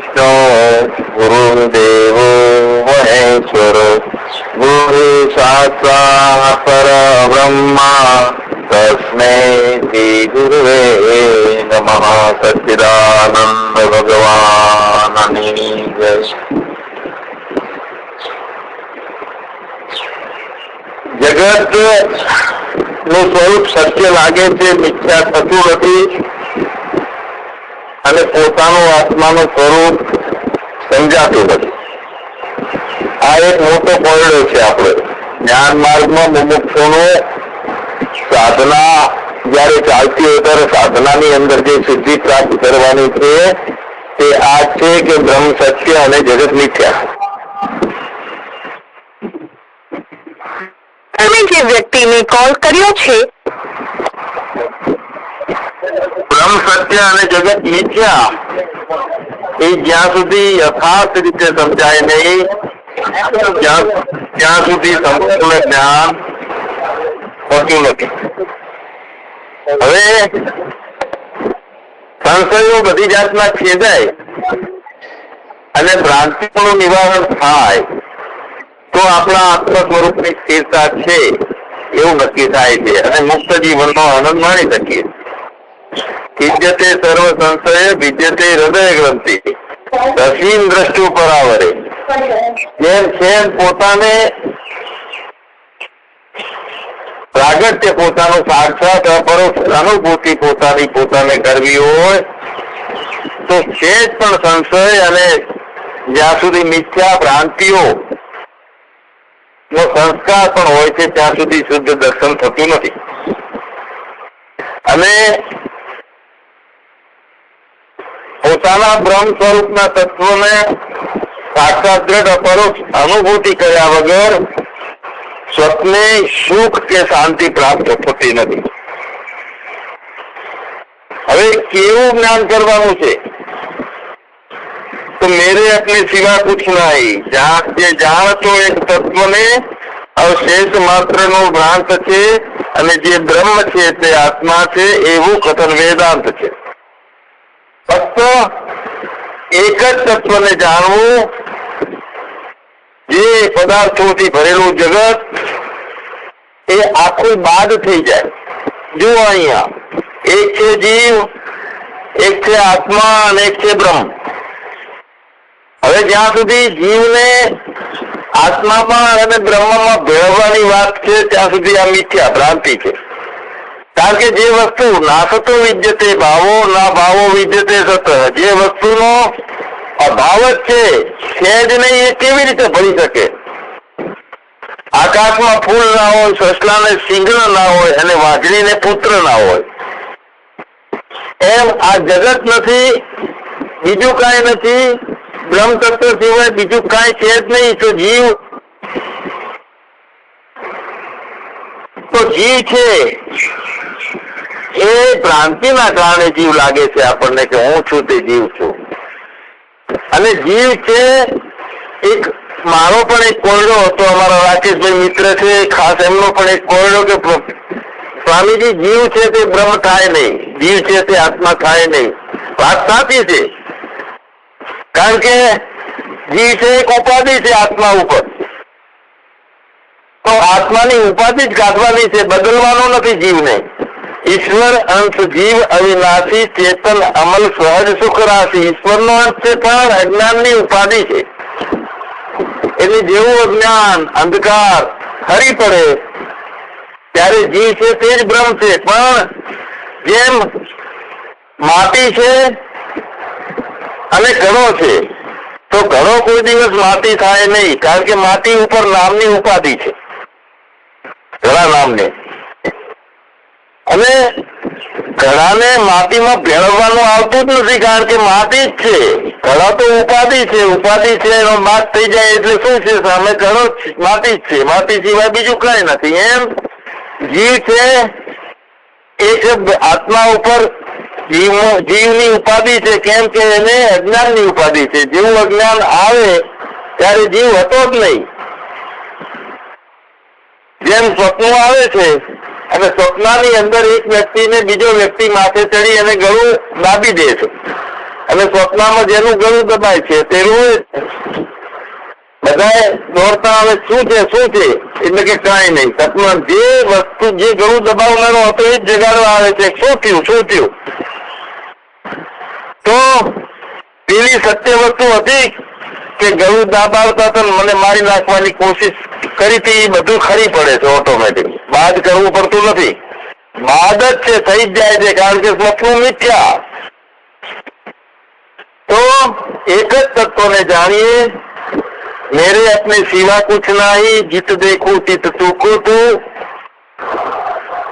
વિષ્ણુ ગુરુદેવો મહેશ્વર ગુરુ સાક્ષાત પરબ્રહ્મા તસ્મૈ શ્રી ગુરુવે નમઃ સચ્ચિદાનંદ ભગવાનની જય જગતનું સ્વરૂપ સત્ય લાગે છે મિથ્યા થતું નથી અને પોતાનું આત્માનું સ્વરૂપ સમજાતું નથી. આ એક મોટો કોયડો છે આપણે. જ્ઞાન માર્ગમાં મુમુક્ષુનો સાધના જયારે ચાલતી હોય ત્યારે સાધનાની અંદર જે સિદ્ધિ પ્રાપ્ત કરવાની છે, તે આ છે કે બ્રહ્મ સત્ય અને જગત મિથ્યા. તમે જે વ્યક્તિને કોલ કર્યો છે બ્રહ્મ સત્ય અને જગત મિથ્યા એ જ્યાં સુધી યથાર્થ રીતે સમજાય નહીં, ત્યાં સુધી સંપૂર્ણ જ્ઞાન હોતું નથી. હવે સંશયો બધી જાતના છેદાય અને ભ્રાંતિઓનું નિવારણ થાય તો આપણા આત્મ સ્વરૂપની સ્થિરતા છે, એવું નક્કી થાય છે. અને મુક્ત જીવનનો આનંદ માણી શકીએ વિદ્યતે સર્વ સંશય વિદ્યતે હૃદય ગ્રંથિ દસીન દ્રષ્ટિ પરાવરે જેમ જેમ પોતાને પ્રાગટ્ય પોતાનું સાક્ષાત અપરોક્ષ અનુભૂતિ પોતાની પોતાને કરવી હોય તો સેજ પણ સંશય અને જ્યાં સુધી મિથ્યા ભ્રાંતિઓ નો સંસ્કાર પણ હોય છે ત્યાં સુધી શુદ્ધ દર્શન થતું નથી અને પોતાના બ્રહ્મ સ્વરૂપના તત્વને સાક્ષાત દ્રઢ અપરોક્ષ અનુભૂતિ કર્યા વગર સ્વપ્ને સુખ કે શાંતિ પ્રાપ્ત થતી નથી હવે કેવું જ્ઞાન કરવાનું છે તો મેરે अपने सिवा कुछ नहीं જાણ જે જાણતો એક તત્વને અવશેષ માત્ર નો ભ્રાંત છે અને જે બ્રહ્મ છે તે આત્મા છે એવું કથન વેદાંત છે ફક્ત એક જ તત્વને જાણવું, જે પદાર્થોથી ભરેલું જગત, એ આખું બાદ થઈ જાય. જુઓ અહીંયા, એક છે જીવ, એક છે આત્મા અને એક છે બ્રહ્મ. હવે જ્યાં સુધી જીવને આત્મામાં અને બ્રહ્મમાં ભેળવવાની વાત છે, ત્યાં સુધી આ મિથ્યા, ભ્રાંતિ છે. કારણ કે જે વસ્તુ ના સતો વિદ્યતે, ભાવો ના ભાવો વિદ્યતે સત જે વસ્તુનો અભાવ જ છે છે જ નહીં એ કેવી રીતે ભરી શકે? આકાશમાં ફૂલ ના હોય, સસલાને સિંગણ ના હોય અને વાઘડીને પુત્ર ના હોય. એમ આ જગત નથી, બીજું કાંઈ નથી બ્રહ્મ તત્વ સિવાય બીજું કાંઈ છે જ નહીં, તો જીવ તો જીવ છે. એ ભ્રાંતિના કારણે જીવ લાગે છે આપણને કે હું છું તે જીવ છું. અને જીવ છે એક, મારો પણ એક કોયડો હતો, અમારા રાકેશભાઈ મિત્ર છે, ખાસ એમનો પણ એક કોયડો કે સ્વામીજી જીવ છે તે બ્રહ્મ થાય નહીં, જીવ છે તે આત્મા થાય નહીં. વાત સાચી છે. કારણ કે જીવ છે એક ઉપાધિ છે આત્મા ઉપર. તો આત્માની ઉપાધિ જ કાઢવાની છે, બદલવાનો નથી જીવને. ઈશ્વર, અંશ, જીવ, અવિનાશી, ચેતન, અમલ સહજ સુખ રાશિ. ઈશ્વરનો અંશ છે પણ અજ્ઞાનની ઉપાધિ છે. એટલે જેવું અજ્ઞાન, અંધકાર, હરી પડે. ત્યારે જીવ છે તે જ બ્રહ્મ છે. પણ જેમ માટી છે અને ઘણો છે, તો ઘણો કોઈ દિવસ માટી થાય નહીં. કારણ કે માટી ઉપર નામની ઉપાધિ છે. ઘણા નામને. અને ઘડાને માટીમાં ભેળવવાનું આવતું જ નથી, કારણ કે માટી જ છે. ઘડા તો ઉપાધિ છે ઉપાધિ છે, એનો માસ થઈ જાય એટલે શું છે? સામે ઘડો માટી જ છે. માટી સિવાય બીજું કઈ નથી. એમ જીવ છે, એ આત્મા ઉપર જીવ, જીવની ઉપાધિ છે. કેમ કે એને અજ્ઞાનની ઉપાધિ છે. જેવું અજ્ઞાન આવે, ત્યારે જીવ હતો જ નહીં. જેમ સ્વપ્નો આવે છે અને સ્વપ્નાની અંદર એક વ્યક્તિને બીજો વ્યક્તિ માથે ચડી અને ગળું દાબી દે છે. અને સ્વપ્નમાં જેનું ગળું દબાય છે, તેનું બધા દોડતા આવે, શું છે શું છે? એટલે કે કઈ નહીં. સપના જે વસ્તુ, જે ગળું દબાવનારો હતો, એ જ જગાડવા આવે છે. શું થયું શું થયું? તો પેલી સત્ય વસ્તુ હતી કે ગળું દાબાવતા ને મને મારી નાખવાની કોશિશ કરી હતી, એ બધું ખરી પડે છે ઓટોમેટિક બાદ કરવું પડતું નથી બાદ જ છે થઈ જ જાય છે કારણ કે સ્વપ્ન મિથ્યા તો એક જ તત્વને જાણીએ मेरे अपने सिवा कुछ नहीं જીત દેખું ચિત ચૂકું તું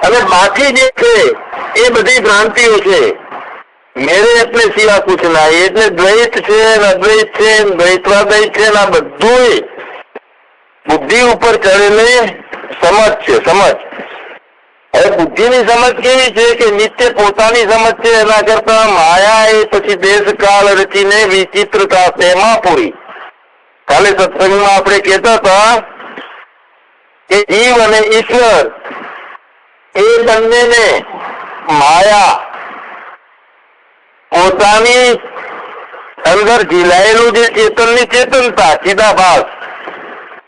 અને બાકી જે છે એ બધી ભ્રાંતિઓ છે મેરે અપને સિવા કુછ નહીં એટલે દ્વૈત છે ને અદ્વૈત છે ને દ્વૈતવાદય છે ને આ બધું બુદ્ધિ ઉપર ચડેલી સમજ છે, સમજ. હવે બુદ્ધિની સમજ કેવી છે કે નિત્ય પોતાની સમજ છે? એના કરતા માયા એ પછી દેશ કાળ રચીને વિચિત્રતા તેમાં પૂરી? કાલે સત્સંગમાં આપણે કહેતા હતા કે જીવ અને ઈશ્વર એ બંનેને માયા પોતાની અંદર ઝીલાયેલું જે ચેતનની ચેતનતા ચિદાભાસ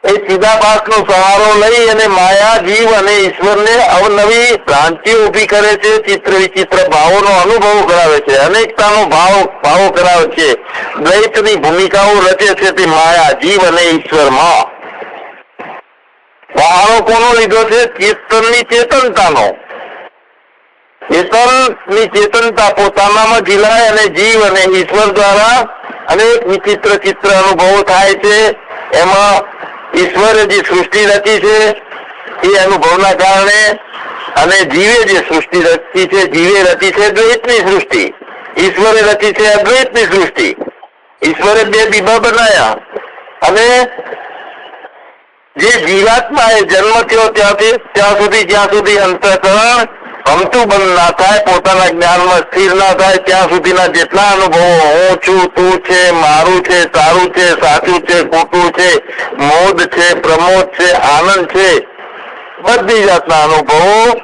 એ ચિદાભાસ નો સહારો લઈ અને માયા જીવ અને ઈશ્વરને અવનવી ભ્રાંતિઓ ઊભી કરે છે, ચિત્ર વિચિત્ર ભાવોનો અનુભવ કરાવે છે, અનેકતાનો ભાવ, ભાવો કરાવે છે. દ્વૈતની ભૂમિકાઓ રચે છે તે માયા જીવ અને ઈશ્વરમાં. સહારો કોનો લીધો છે? ચેતનની ચેતનતાનો. ચેતનની ચેતનતા પોતાનામાં ઝીલાય અને જીવ અને ઈશ્વર દ્વારા અનેક વિચિત્ર ચિત્ર અનુભવો થાય છે. એમાં ઈશ્વરે જે સૃષ્ટિ રચી છે, એ અનુભવના કારણે અને જીવે જે સૃષ્ટિ રચી છે, જીવે રચી છે દ્વૈતની સૃષ્ટિ. ઈશ્વરે રચી છે અદ્વૈતની સૃષ્ટિ. ઈશ્વરે બે બીબા બનાયા. અને જે જીવાત્મા એ જન્મ થયો ત્યાંથી, ત્યાં સુધી જ્યાં સુધી અંતઃકરણ ગમતું બંધ ના થાય, પોતાના જ્ઞાનમાં સ્થિર ના થાય, ત્યાં સુધીના જેટલા અનુભવો, હું છું, તું છે, મારું છે, તારું છે, સાચું છે, ખોટું છે, મોદ છે, પ્રમોદ છે, આનંદ છે, બધી જાતના અનુભવો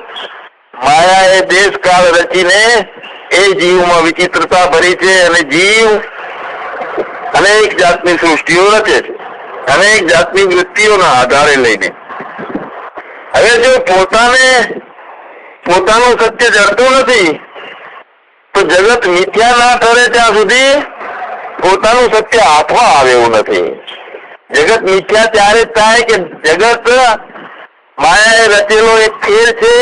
માયાએ દેશ કાળ રચીને એ જીવમાં વિચિત્રતા ભરી છે અને જીવ અનેક જાતની સૃષ્ટિઓ રચે છે, અનેક જાતની વૃત્તિઓના આધારે લઈને. હવે જો પોતાને પોતાનું સત્ય જડતું નથી. તો જગત મિથ્યા ના ઠરે ત્યાં સુધી પોતાનું સત્ય હાથમાં આવે એવું નથી. જગત મિથ્યા ત્યારે થાય કે જગત માયાએ રચેલો એક ખેલ છે,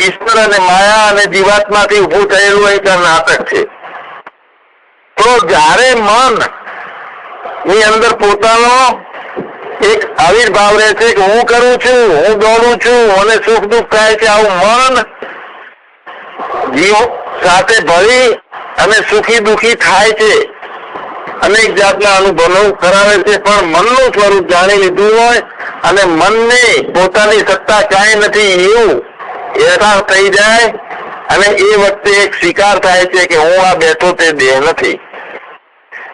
ઈશ્વર અને માયા અને જીવાત્માથી ઉભું થયેલું એક નાટક છે. તો જ્યારે મનની અંદર પોતાનો એક આવિર્ભાવ રહે છે કે હું કરું છું, હું દોડું છું, મને સુખ દુઃખ થાય છે, આવું મન જીવ સાથે ભળી અને સુખી દુખી થાય છે. અનેક જાતના અનુભવો કરાવે છે, પણ મનનું સ્વરૂપ જાણી લીધું હોય અને મનને પોતાની સત્તા કાંઈ નથી એવું અહેસાસ થઈ જાય અને એ વખતે એક સ્વીકાર થાય છે કે હું આ બેઠો તે દેહ નથી.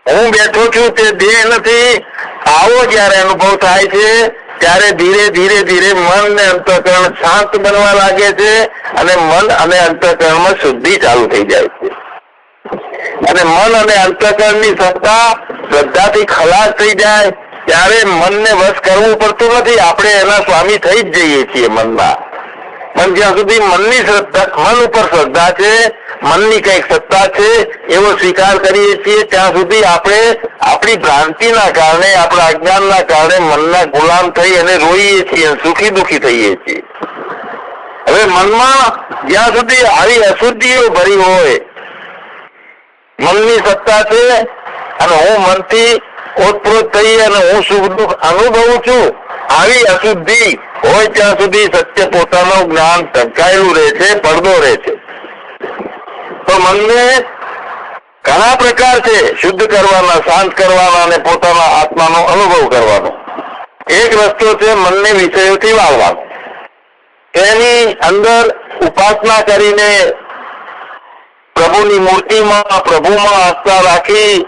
હું બેઠો છું તે દેહ નથી આવો જયારે અનુભવ થાય છે, ત્યારે ધીરે ધીરે ધીરે મન ને અંતઃકરણ શાંત બનવા લાગે છે અને મન અને અંતઃકરણમાં શુદ્ધિ ચાલુ થઈ જાય છે. અને મન અને અંતઃકરણની સત્તા શ્રદ્ધાથી ખલાસ થઈ જાય, ત્યારે મનને વશ કરવું પડતું નથી. આપણે એના સ્વામી થઈ જ જઈએ છીએ મનમાં. પણ જ્યાં સુધી મનની શ્રદ્ધા, મન ઉપર શ્રદ્ધા છે મનની કંઈક સત્તા છે, એવો સ્વીકાર કરીએ છીએ, ત્યાં સુધી આપણે આપણી ભ્રાંતિના કારણે, આપણા અજ્ઞાનના કારણે મનના ગુલામ થઈ અને રોઈએ છીએ સુખી દુખી થઈએ છીએ. હવે મનમાં જ્યાં સુધી આવી અશુદ્ધિઓ ભરી હોય, મનની સત્તા છે અને હું મનથી ઓતપ્રોત થઈ અને હું સુખ દુઃખ અનુભવું છું, આવી અશુદ્ધિ હોય ત્યાં સુધી સત્ય પોતાનું જ્ઞાન ટકાયેલું રહે છે, પડદો રહે છે. તો મનને ઘણા પ્રકાર છે શુદ્ધ કરવાના, શાંત કરવાના અને પોતાના આત્માનો અનુભવ કરવાનો. એક રસ્તો છે મનને વિષયોથી વાળવાનો. એની અંદર ઉપાસના કરીને પ્રભુની મૂર્તિમાં, પ્રભુમાં આસ્થા રાખી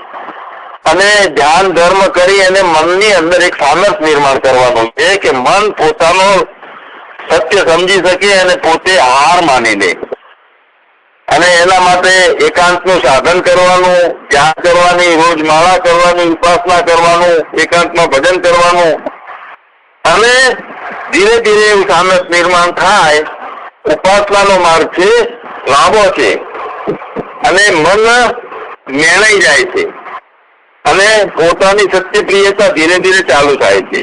અને ધ્યાન, ધર્મ કરી અને મનની અંદર એક સામર્થ નિર્માણ કરવાનું છે કે મન પોતાનો સત્ય સમજી શકે અને પોતે હાર માની લે. અને એના માટે એકાંતનું સાધન કરવાનું ધ્યાન કરવાની રોજ માળા કરવાની, ઉપાસના કરવાનું, એકાંતમાં ભજન કરવાનું. અને ધીરે ધીરે એવું સામસ નિર્માણ થાય, ઉપાસનાનો માર્ગ છે, લાંબો છે. અને મન મેળાઈ જાય છે. અને પોતાની સત્યપ્રિયતા ધીરે ધીરે ચાલુ થાય છે.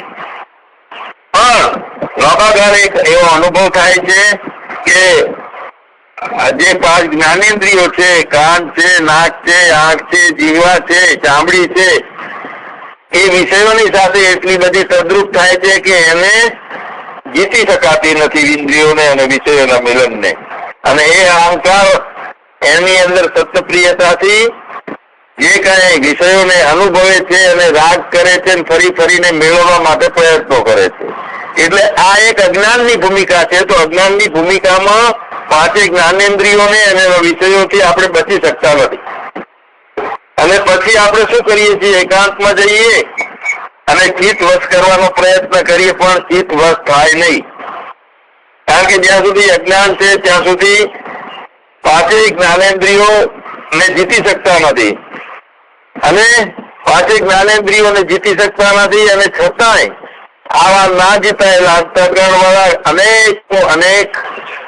પણ લાંબાગાળે એક એવો અનુભવ થાય છે કે જે પાંચ જ્ઞાનેન્દ્રિયો છે, કાન છે, નાક છે, આંખ છે જીવા છે, ચામડી છે. એ વિષયોની સાથે એટલી બધી તદ્રુપ થાય છે કે એને જીતી શકાતી નથી ઇન્દ્રિયોને અને વિષયોના મિલનને. અને એ અહંકાર એની અંદર સત્યપ્રિયતાથી જે કઈ વિષયોને અનુભવે છે અને રાગ કરે છે ફરી ફરીને મેળવવા માટે પ્રયત્નો કરે છે. એટલે આ એક અજ્ઞાનની ભૂમિકા છે. તો અજ્ઞાનની ભૂમિકામાં પાંચે જ્ઞાનેન્દ્રિયોને અને વિષયોથી આપણે બચી શકતા નથી. અને પછી આપણે શું કરીએ છીએ? એકાંતમાં જઈએ અને ચિત્ત વશ કરવાનો પ્રયત્ન કરીએ, પણ ચિત્ત વશ થાય નહીં. કારણ કે જ્યાં સુધી અજ્ઞાન છે, ત્યાં સુધી પાંચેય જ્ઞાનેન્દ્રિયો ને જીતી શકતા નથી. અને પાંચેય જ્ઞાનેન્દ્રિયોને જીતી શકતા નથી અને છતાંય આવા ના જીતાયેલા અંતઃકરણ વાળા અનેક અનેક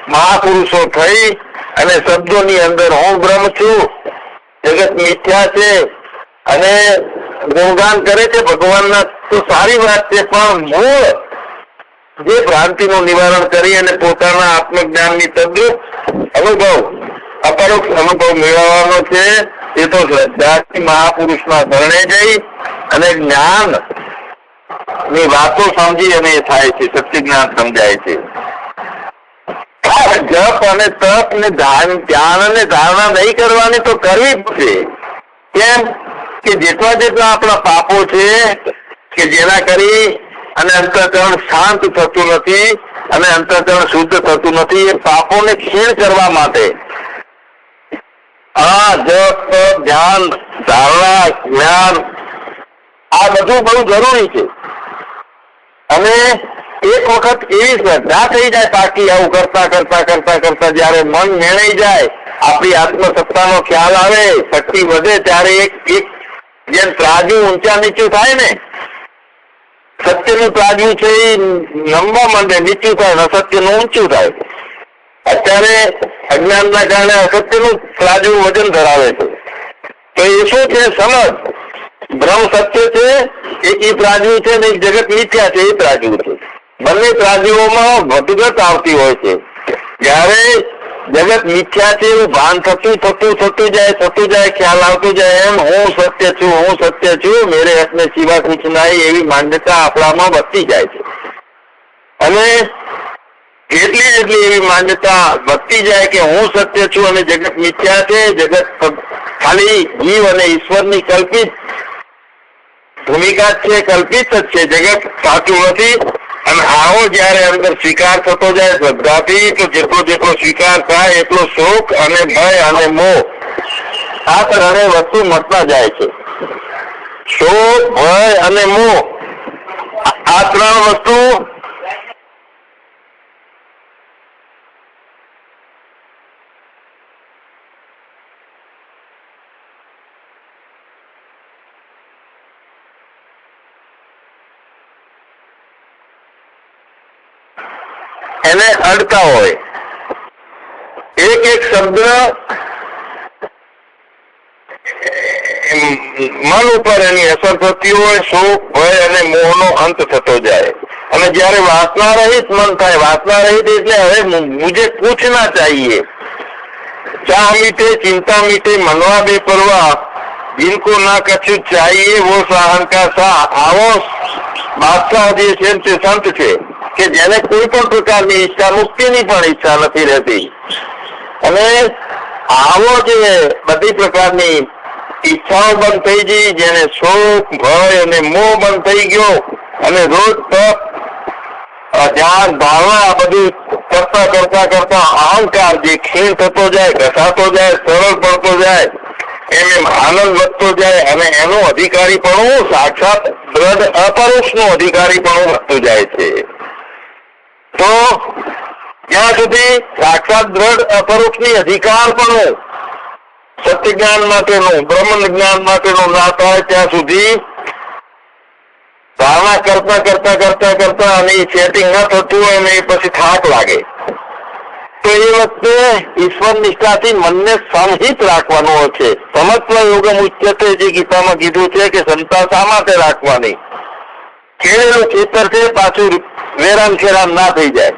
મહાપુરુષો થઈ અને શબ્દોની અંદર હું બ્રહ્મ છું. જગત મિથ્યા છે અને ગુણગાન કરે છે ભગવાનના. તો સારી વાત છે? પણ મૂળ જે ભ્રાંતિનું નિવારણ કરી અને પોતાના આત્મજ્ઞાનની તદ્રુપ અનુભવ, અપરોક્ષ અનુભવ મેળવવાનો છે, એ તો શ્રદ્ધાથી મહાપુરુષના શરણે જઈ અને જ્ઞાનની વાતો સમજી અને એ થાય છે સત્ય જ્ઞાન સમજાય છે. જપ અને તપ ને ધ્યાન અને ધારણા નહીં કરવાની તો કરવી પડશે કેમ? કે જેટલા જેટલા આપણા પાપો છે, કે જેના કરી અને અંતરકરણ શાંત થતું નથી અને અંતરકરણ શુદ્ધ થતું નથી, એ પાપોને ક્ષીણ કરવા માટે. આ જપ, ધ્યાન, ધારણા, જ્ઞાન, આ બધું બહુ જરૂરી છે. અને એક વખત એવી શ્રદ્ધા થઈ જાય બાકી આવું કરતા કરતા કરતા કરતા જયારે મન મેળાઈ જાય, આપણી આત્મસત્તાનો ખ્યાલ આવે, શક્તિ વધે, ત્યારે એક એક જેમ ત્રાજુ ઊંચા નીચું થાય ને, સત્યનું ત્રાજુ છે એ નમવા માંડે, નીચું થાય ને અસત્યનું ઊંચું થાય. અત્યારે અજ્ઞાનના કારણે અસત્યનું ત્રાજુ વજન ધરાવે છે. તો એ શું છે? સમજ. બ્રહ્મ સત્ય છે, એક ઈ ત્રાજુ છે ને એક જગત મિથ્યા છે, એ ત્રાજુ છે. બંને ત્રાજીઓમાં વધઘટ આવતી હોય છે. જ્યારે જગત મિથ્યા છે એવું ભાન થતું થતું થતું જાય થતું જાય, ખ્યાલ આવતું જાય, એમ હું સત્ય છું, હું સત્ય છું, મેરે હકને સિવા કુછ નહીં એવી માન્યતા આપણામાં વધતી જાય છે. અને એટલી જેટલી એવી માન્યતા વધતી જાય કે હું સત્ય છું અને જગત મિથ્યા છે, જગત ખાલી જીવ અને ઈશ્વરની કલ્પિત ભૂમિકા છે, કલ્પિત જ છે, જગત સાચું નથી. અને આવો જયારે અંદર સ્વીકાર થતો જાય શ્રદ્ધાથી, તો જેટલો જેટલો સ્વીકાર થાય, એટલો શોક અને ભય અને મોહ આ ત્રણે વસ્તુ મળતા જાય છે. શોક, ભય અને મોહ. આ ત્રણ વસ્તુ એને અડતા હોય. એક એક શબ્દ મન ઉપર એની અસર થતી હોય, સુખ, ભય અને મોહનો અંત થતો જાય. અને જયારે વાસના રહીત મન થાય, વાસના રહીત એટલે હવે મુજે પૂછના ચાહીએ. ચા મીઠે, ચિંતા મીઠે, મનવા બે પરવા જિનકો ના કછું ચાહીએ, વો સહંકાર સા, આવો બાદશાહ જે છે તે સંત છે. કે જેને કોઈ પણ પ્રકારની ઈચ્છા, મુક્તિની પણ ઈચ્છા નથી રહેતી. અને આવો જે બધી પ્રકારની ઈચ્છાઓ બંધ થઈ ગઈ, જેને શોક, ભય અને મોહ બંધ થઈ ગયો, અને રોજ તપ ધ્યાન ભાવના આ બધું કરતા કરતા કરતા અહંકાર જે ક્ષીણ થતો જાય ઘસાતો જાય, સરળ પડતો જાય, એમ એમ આનંદ વધતો જાય, અને એનું પણ સાક્ષાત દ્રઢ અપરુષનું પણ વધતું જાય છે. તો ત્યાં સુધી સાક્ષાત દ્રઢ અપરોક્ષની અધિકાર પણ સત્ય જ્ઞાન માટેનું બ્રહ્મ જ્ઞાન માટેનું ના થાય ત્યાં સુધી ધારણા કરતા કરતા કરતા કરતા અને ચેટિંગ ન થતું હોય ને પછી થાક લાગે. તો એ વખતે ઈશ્વર નિષ્ઠાથી મનને સંહિત રાખવાનું હોય છે. સમત્વ યોગમ ઉચ્ચતે જે ગીતામાં કીધું છે કે સંતા શા માટે રાખવાની? ખેડેલું ખેતર છે, પાછું વેરાન ખેરાન ના થઈ જાય.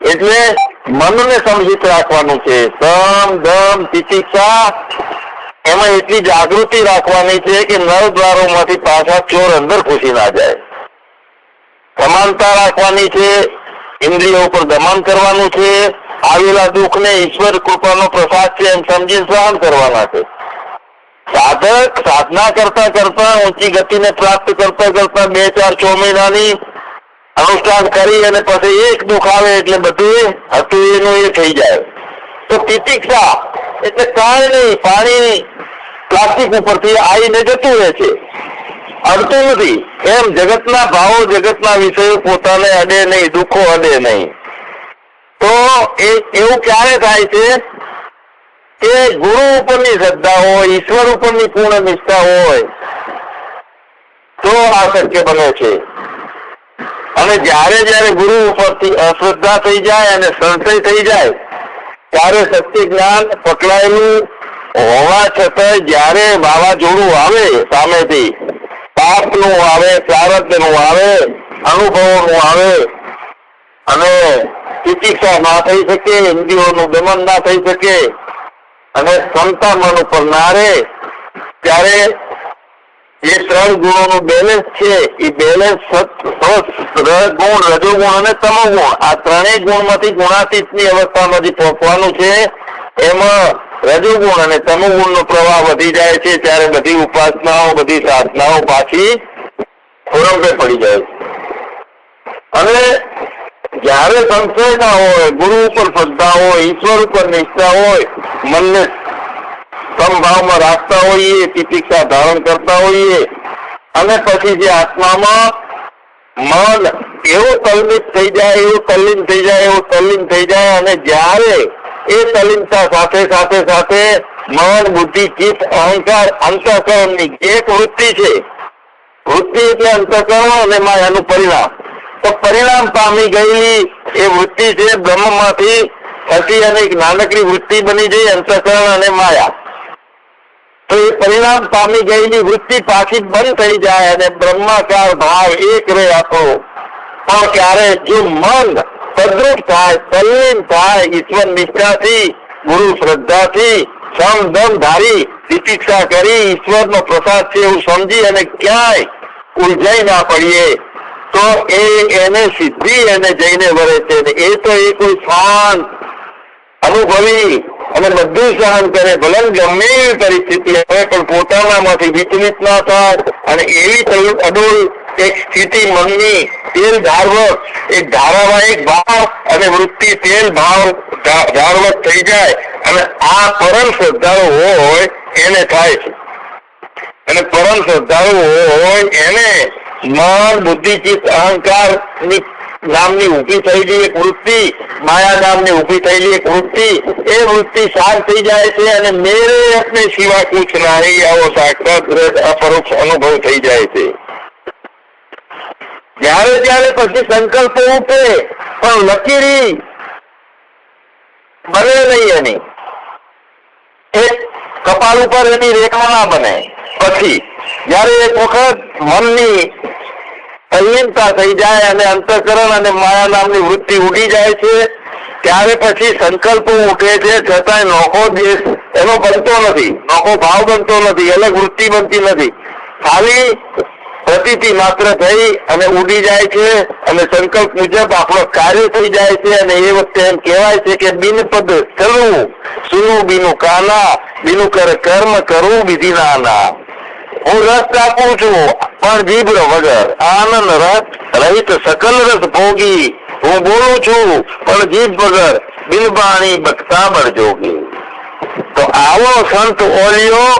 એટલે મનને સંહિત રાખવાનું છે. સમ, દમ, તિતિક્ષા, એમાં એટલી જાગૃતિ રાખવાની છે કે નવ દ્વારોમાંથી પાછા ચોર અંદર ઘૂસી ના જાય. સમાનતા રાખવાની છે, ઇન્દ્રિયો ઉપર દમન કરવાનું છે, આવેલા દુઃખને ઈશ્વર કૃપાનો પ્રસાદ છે એમ સમજીને સહન કરવાના છે. સાધક સાધના કરતા કરતા ઊંચી ગતિને પ્રાપ્ત કરતા કરતા બે ચાર છ મહિનાની અનુષ્ઠાન કરી અને પછી એક દુઃખ આવે એટલે બધું હતું એનું એ થઈ જાય. તો તિતિક્ષા એટલે કાંઈ નહીં પાણી પ્લાસ્ટિક ઉપરથી આવીને જતું રહે છે. અડતું નથી. એમ જગતના ભાવો જગતના વિષયો પોતાને અડે નહીં, દુઃખો અડે નહીં. તો એ એવું ક્યારે થાય છે કે ગુરુ ઉપરની શ્રદ્ધા હોય, ઈશ્વર ઉપરની પૂર્ણ નિષ્ઠા હોય, તો આ શક્ય બને છે. અને જ્યારે જ્યારે ગુરુ ઉપરથી અશ્રદ્ધા થઈ જાય અને સંશય થઈ જાય, ત્યારે સત્ય જ્ઞાન પકડાયેલું હોવા છતાં જ્યારે વાવાઝોડું આવે સામેથી, પાપનું આવે પ્રારબ્ધનું આવે, અનુભવોનું આવે, અને ચિકિત્સા ના થઈ શકે, ઇન્દ્રિયોનું દમન ના થઈ શકે, અને ક્ષમતા મન ઉપર ના રહે, ત્યારે જે ત્રણ ગુણોનું બેલેન્સ છે. એ બેલેન્સ ગુણ, રજોગુણ અને તમોગુણ. આ ત્રણેય ગુણમાંથી ગુણાતીતની અવસ્થામાંથી પહોંચવાનું છે, એમાં રજોગુણ અને તમોગુણ નો પ્રવાહ વધી જાય છે. ત્યારે બધી ઉપાસનાઓ, બધી સાધનાઓ પાછી ખોરંભે પડી જાય અને જ્યારે સંશય ના હોય, ગુરુ ઉપર શ્રદ્ધા હોય, ઈશ્વર ઉપર નિષ્ઠા હોય, મનને સમભાવમાં રાખતા હોઈએ તિતિક્ષા ધારણ કરતા હોઈએ. અને પછી જે આત્મામાં મન એવું તલ્લીન થઈ જાય, એવું તલ્લીન થઈ જાય, એવું તલ્લીન થઈ જાય અને જ્યારે એ તલ્લીનતા સાથે સાથે સાથે મન, બુદ્ધિ, ચિત્ત, અહંકાર, અંતઃકરણની એક વૃત્તિ છે. વૃત્તિ એટલે અંતઃકરણ અને માયાનું પરિણામ તો પરિણામ પામી ગયેલી એ વૃત્તિ છે, બ્રહ્મમાંથી થતી અને એક નાનકડી વૃત્તિ બની જઈ, અંતઃકરણ અને માયા. તો એ પરિણામ પામી ગયેલી વૃત્તિ પાછી બંધ થઈ જાય અને બ્રહ્માકાર ભાવ એક રે આપો પણ ક્યારે જો મન તદ્રુપ થાય તલ્લીન થાય, ઈશ્વર નિષ્ઠાથી, ગુરુ શ્રદ્ધાથી સમ દમ ધારી દીપિક્ષા કરી ઈશ્વરનો પ્રસાદ છે એવું સમજી અને ક્યાંય ઉલઝાઈ ના પડીએ, તો એ એને સિદ્ધિ એને જઈને વરે છે. એ તો એ કોઈ શાંત અનુભવી અને બધું સહન કરે. ભલે ગમે એવી પરિસ્થિતિ હોય પણ પોતાનામાંથી વિચલિત ના થાય. અને એવી અડોલ એક સ્થિતિ મનની તેલ ધારવક એક ધારાવાહિક ભાવ અને વૃત્તિ તેલ ભાવ ધારવક થઈ જાય. અને આ પરમ શ્રદ્ધાળુ હોય, એને થાય છે. અને પરમ શ્રદ્ધાળુ હોય, એને મન, બુદ્ધિ, ચિત્ત, અહંકારની નામની ઊભી થયેલી એક વૃત્તિ, માયા નામની ઊભી થયેલી એક વૃત્તિ. એ વૃત્તિ શાંત થઈ જાય છે અને મેરે અપને સિવા કુછ નહીં, આવો સાક્ષાત અપરોક્ષ અનુભવ થઈ જાય છે. જ્યારે ત્યારે પછી સંકલ્પ ઉઠે પણ લકીરી બને નહીં એની. એક કપાળ ઉપર એની રેખા ના બને. પછી, જયારે એક વખત મનની તલ્લીનતા થઈ જાય અને અંતકરણ અને માયા નામની વૃત્તિ ઉડી જાય છે, ત્યારે પછી સંકલ્પો ઉઠે છે, છતાંય નોખો દેશ એનો બનતો નથી. નોખો ભાવ બનતો નથી, અલગ વૃત્તિ બનતી નથી. ખાલી પ્રતીતિ માત્ર થઈ અને ઉડી જાય છે અને સંકલ્પ મુજબ આપણો કાર્ય થઈ જાય છે અને એ વખતે એમ કહેવાય છે કે બિન પદ ચલવું સુનું બીનું કાના, બીનું કર કર્મ કરવું બીજી નાના હું રસ આપું છું. પણ જીભ વગર આનંદ રસ રહિત સકલ રસ ભોગી. હું બોલું છું, પણ જીભ વગર બિલબાણી બખતાબડ જોગી. તો આવો સંત ઓલિયો,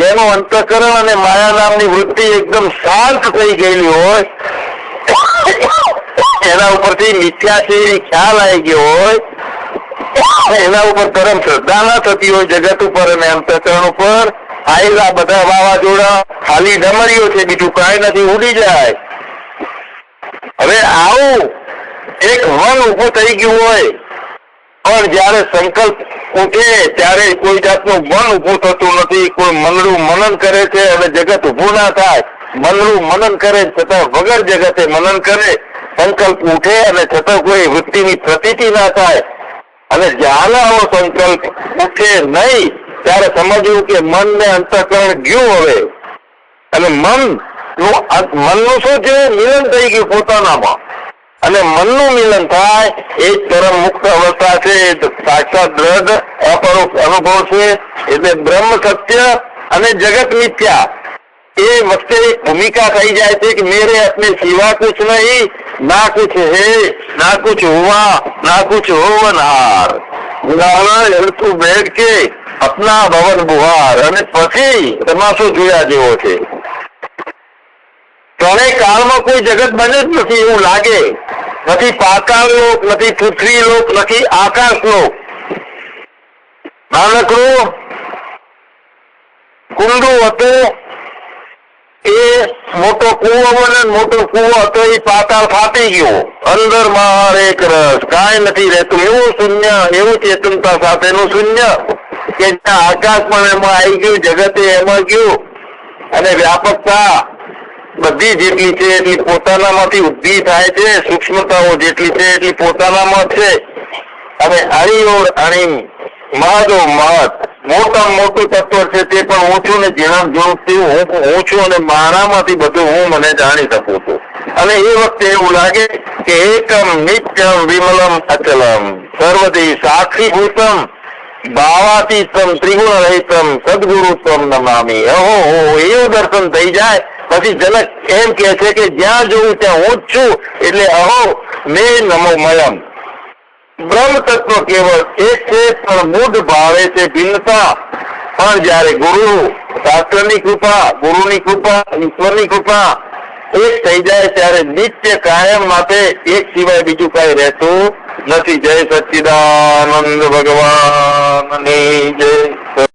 જેનું અંતકરણ અને માયા નામની વૃત્તિ એકદમ શાંત થઈ ગયેલી હોય, એના ઉપરથી મિથ્યા ખ્યાલ આવી ગયો હોય, એના ઉપર પરમ શ્રદ્ધા ના થતી હોય જગત ઉપર અને અંતકરણ ઉપર. આયેલા બધા વાવાઝોડા ખાલી ડમરીઓ છે, બીજું કાંઈ નથી, ઉડી જાય. હવે આવું એક વન ઊભું થઈ ગયું હોય, પણ જ્યારે સંકલ્પ ઉઠે, ત્યારે કોઈ જાતનું મન ઊભું થતું નથી, કોઈ મનડું મનન કરે છે, અને જગત ઊભું ના થાય. મનડું મનન કરે, છતાં વગર જગતે મનન કરે, સંકલ્પ ઉઠે અને છતાં કોઈ વૃત્તિની પ્રતીતિ ના થાય. અને જ્યાં આવો સંકલ્પ ઉઠે નહીં. ત્યારે સમજ્યું કે મન ને અંતઃકરણ ગયું હવે. અને મનનું મનનું શું છે? મિલન થઈ ગયું પોતાનામાં. અને મનનું મિલન થાય એ જ મુક્ત અવસ્થા છે. સાક્ષાત દ્રઢ, અપરોક્ષ અનુભવ છે. એટલે બ્રહ્મ સત્ય અને જગત મિથ્યા. એ વખતે એક ભૂમિકા થઈ જાય છે કે મેરે અપને સિવા કુછ નહીં, ના કુછ હે, ના કુછ હુઆ, ના કુછ હોવનહાર ઉદાહરણ ઋતુ બેઠ કે અપના ભવન બુહાર. અને પછી તમાશો જોયા જેવો છે? ત્રણેય કાળમાં કોઈ જગત બને જ નથી એવું લાગે. નથી પાતાળ લોક, નથી પૃથ્વી લોક, નથી આકાશ લોક. નાનકડું કુંડું હતું, એ મોટો કુવો બને મોટો કુવો હતો, એ પાતાળ ફાટી ગયો. અંદર માર એક રસ. કાંઈ નથી રહેતું. એવું શૂન્ય, એવું ચેતનતા સાથેનું શૂન્ય. કે પણ એમાં આવી ગયું, જગતે એમાં ગયું. અને વ્યાપકતા બધી જેટલી છે એટલી પોતાનામાંથી ઉદ્ધિ થાય છે, સૂક્ષ્મતાઓ જેટલી છે એટલી પોતાનામાં છે. અને હરિઓર અણી મહદો મહદ મોટા મોટું તત્વ છે તે પણ હું છું ને જેના થયું હું હું છું અને મારામાંથી બધું હું મને જાણી શકું છું. અને એ વખતે એવું લાગે કે એકમ નિત્યમ વિમલમ અચલમ, સર્વદી સાક્ષી ભૂતમ ભાવાતીતમ ત્રિગુણ રહિતમ સદગુરુત્વમ નમામી અહો હો એવું દર્શન થઈ જાય. પછી જનક એમ કે છે કે જ્યાં જોઉં ત્યાં હું જ છું. એટલે અહો, મે નમો મયમ. બ્રહ્મ તત્વ કેવળ એક છે, પણ મૂઢ ભાવે છે ભિન્નતા. પણ જયારે ગુરુ, શાસ્ત્રની કૃપા, ગુરુની કૃપા, ઈશ્વરની કૃપા એક થઈ જાય, ત્યારે નિત્ય કાયમ માટે એક સિવાય બીજું કઈ રહેતું નથી જય સચ્ચિદાનંદ ભગવાન જય.